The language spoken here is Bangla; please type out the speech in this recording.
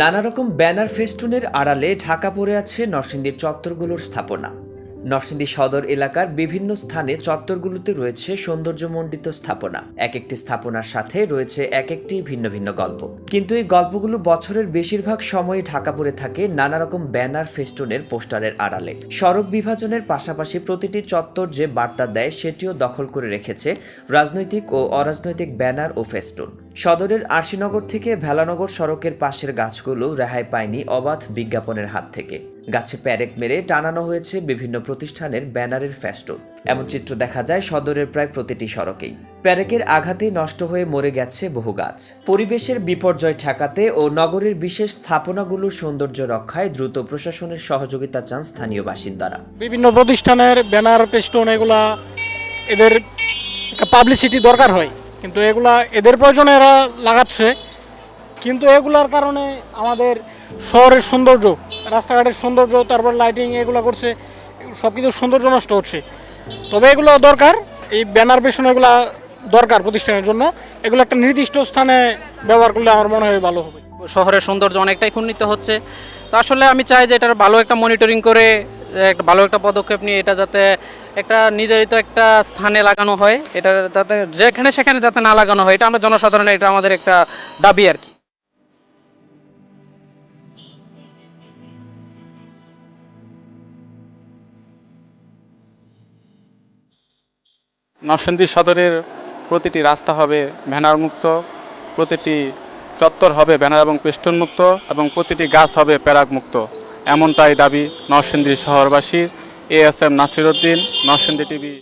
নানা রকম ব্যানার ফেস্টুনের আড়ালে ঢাকা পড়ে আছে নরসিংদীর চত্বরগুলোর স্থাপনা। নরসিংদী সদর এলাকার বিভিন্ন স্থানে চত্বরগুলোতে রয়েছে সৌন্দর্যমণ্ডিত স্থাপনা। এক একটি স্থাপনার সাথে রয়েছে এক একটি ভিন্ন ভিন্ন গল্প। কিন্তু এই গল্পগুলো বছরের বেশিরভাগ সময়ে ঢাকা পড়ে থাকে নানা রকম ব্যানার ফেস্টুনের পোস্টারের আড়ালে। সড়ক বিভাজনের পাশাপাশি প্রতিটি চত্বর যে বার্তা দেয় সেটিও দখল করে রেখেছে রাজনৈতিক ও অরাজনৈতিক ব্যানার ও ফেস্টুন। সদরের আরশিনগর থেকে ভেলানগর সড়কের পাশের গাছগুলো রেহাই পায়নি অবাধ বিজ্ঞাপনের হাত থেকে। গাছে প্যারেক মেরে টানানো হয়েছে বিভিন্ন প্রতিষ্ঠানের ব্যানারের ফেস্টুন এমন চিত্র দেখা যায় সদরের প্রায় প্রতিটি সড়কেই। প্যারেকের আঘাতে নষ্ট হয়ে মরে গেছে বহু গাছ। পরিবেশের বিপর্যয় ঠেকাতে ও নগরের বিশেষ স্থাপনাগুলোর সৌন্দর্য রক্ষায় দ্রুত প্রশাসনের সহযোগিতা চান স্থানীয় বাসিন্দারা। বিভিন্ন প্রতিষ্ঠানের ব্যানার পেস্টন এগুলা এদের পাবলিসিটি দরকার হয়। কিন্তু এগুলা এদের প্রয়োজনে এরা লাগাচ্ছে। কিন্তু এগুলার কারণে আমাদের শহরের সৌন্দর্য, রাস্তাঘাটের সৌন্দর্য, তারপর লাইটিং এগুলো করছে সব কিছু সৌন্দর্য নষ্ট হচ্ছে। তবে এগুলো দরকার, এই ব্যানার পেছনে এগুলো দরকার প্রতিষ্ঠানের জন্য। এগুলো একটা নির্দিষ্ট স্থানে ব্যবহার করলে আমার মনে হয় ভালো হবে। শহরের সৌন্দর্য অনেকটাই ক্ষুণ্ণিত হচ্ছে। তো আসলে আমি চাই যে এটার ভালো একটা মনিটরিং করে একটা ভালো একটা পদক্ষেপ নিয়ে এটা যাতে একটা নির্ধারিত একটা স্থানে লাগানো হয়। এটা যাতে যেখানে সেখানে যাতে না লাগানো হয়, এটা আমরা জনসাধারণের এটা আমাদের একটা দাবি আর কি। নরসিংদী সদরের প্রতিটি রাস্তা হবে ব্যানার মুক্ত প্রতিটি চত্বর হবে ব্যানার এবং পেস্টন মুক্ত এবং প্রতিটি গাছ হবে প্যারাক মুক্ত এমনটাই দাবি Narsingdi শহরবাসীর। A S M Nasiruddin Narsingdi TV.